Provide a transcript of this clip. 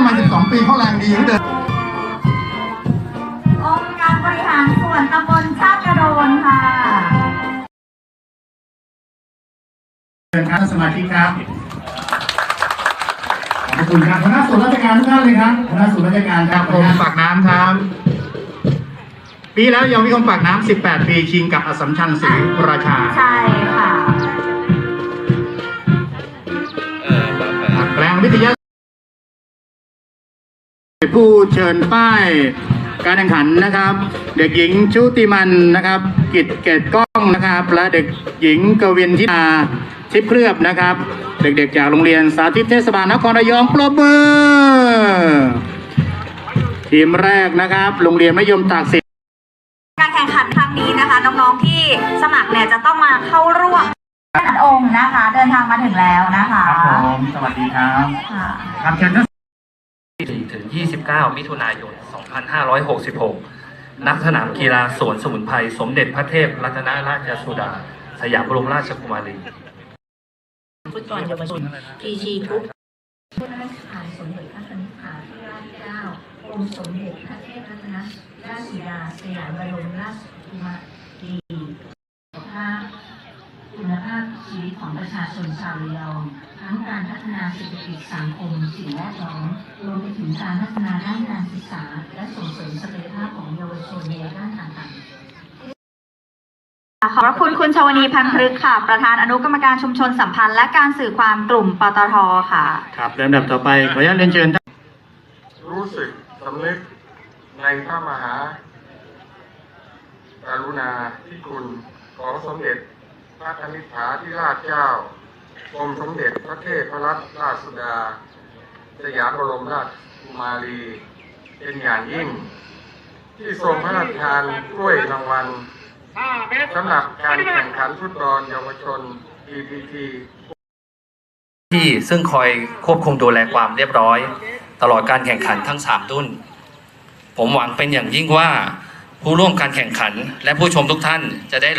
ทำไม12 ปีเขาแรงดีเหมือนเดิมองค์การบริหารส่วนตำบลชาติกระโดนค่ะเชิญครับท่านสมาชิกครับขอบคุณครับคณะส่วนราชการทุกท่านเลยครับคณะส่วนราชการครับผมปากน้ำครับปีแล้วยังมีคมปากน้ำ18 ปีชิงกับอสสัมชัญศรีราชา ใช่ค่ะ ผู้เชิญป้ายการแข่งขันนะครับ เด็กหญิงชุติมันนะครับ กิจเกตก้องนะครับ และเด็กหญิงกวินทินาทิพย์เคลือบนะครับ เด็กๆจากโรงเรียนสาธิตเทศบาลนครระยองปรบมือทีมแรกนะครับ โรงเรียนมัธยมตากสินการแข่งขันครั้งนี้นะคะ น้องๆที่สมัครเนี่ยจะต้องมาเข้าร่วมท่านองค์นะคะ เดินทางมาถึงแล้วนะคะครับผมสวัสดีครับค่ะครับเชิญท่านถึง 29 มิถุนายน 2566 นักสนามกีฬาสวนสมุนไพรสมเด็จพระเทพรัตนราชสุดา สยามบรมราชกุมารีฟุตบอลเยาวชนพีชีกรุ๊ปพระราชทานสมเด็จพระนิพพานที่ราชเก้าองค์สมเด็จพระเทพรัตนราชสุดา สยามบรมราชกุมารีสุขภาพคุณภาพชีวิตของประชาชนชาวระยอง ทั้งการพัฒนาเศรษฐกิจสังคมสิ่งแวดล้อมรวมไปถึงการพัฒนาด้านการศึกษา และส่งเสริมศักยภาพของเยาวชนในด้านต่างๆขอบพระคุณคุณชวนีพันธุ์พฤกษ์ค่ะ ประธานอนุกรรมการชุมชนสัมพันธ์และการสื่อความกลุ่มปตทค่ะ ครับลำดับต่อไปขออนุญาตเรียนเชิญท่านรู้สึกสำนึกในพระมหากรุณาธิคุณของสมเด็จพระนิธิาธิราชเจ้า กรมสมเด็จพระเทพรัตนราชสุดา สยามบรมราชกุมารี เป็นอย่างยิ่ง ที่ทรงพระราชทานถ้วยรางวัลสำหรับการแข่งขันฟุตบอลเยาวชน PPT ที่ซึ่งคอยควบคุมดูแลความเรียบร้อย ตลอดการแข่งขันทั้ง 3 รุ่น ผมหวังเป็นอย่างยิ่งว่าผู้ร่วมการแข่งขันและผู้ชมทุกท่านจะได้